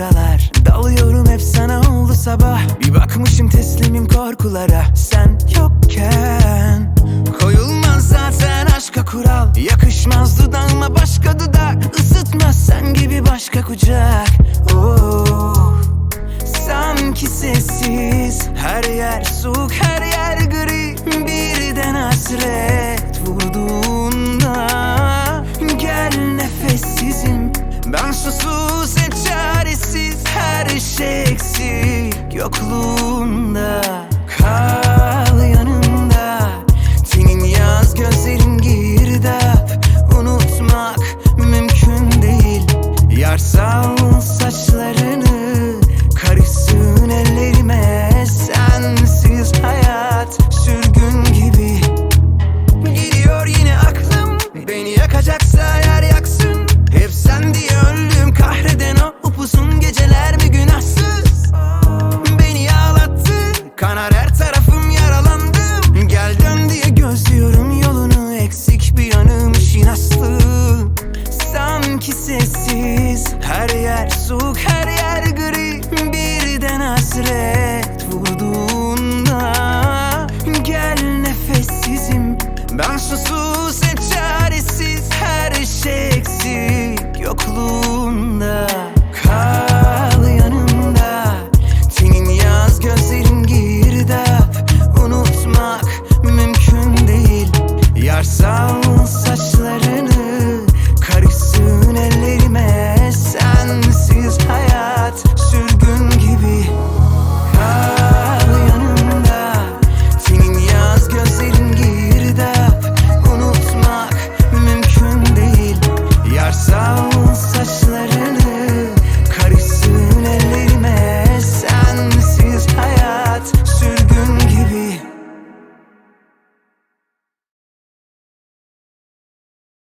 sıralar. Dalıyorum hep sana oldu sabah. Bir bakmışım teslimim korkulara. Sen yokken Koyulmaz zaten aşka kural. Yakışmaz dudağıma başka dudak. Isıtmaz sen gibi başka kucak. Oh Sanki sessiz. Her yer soğuk her yer yokluğunda Her yer soğuk her yer gri. Birden hasret vurduğunda Gel nefessizim. Ben susuz ve çaresiz Her şey eksik yokluğunda.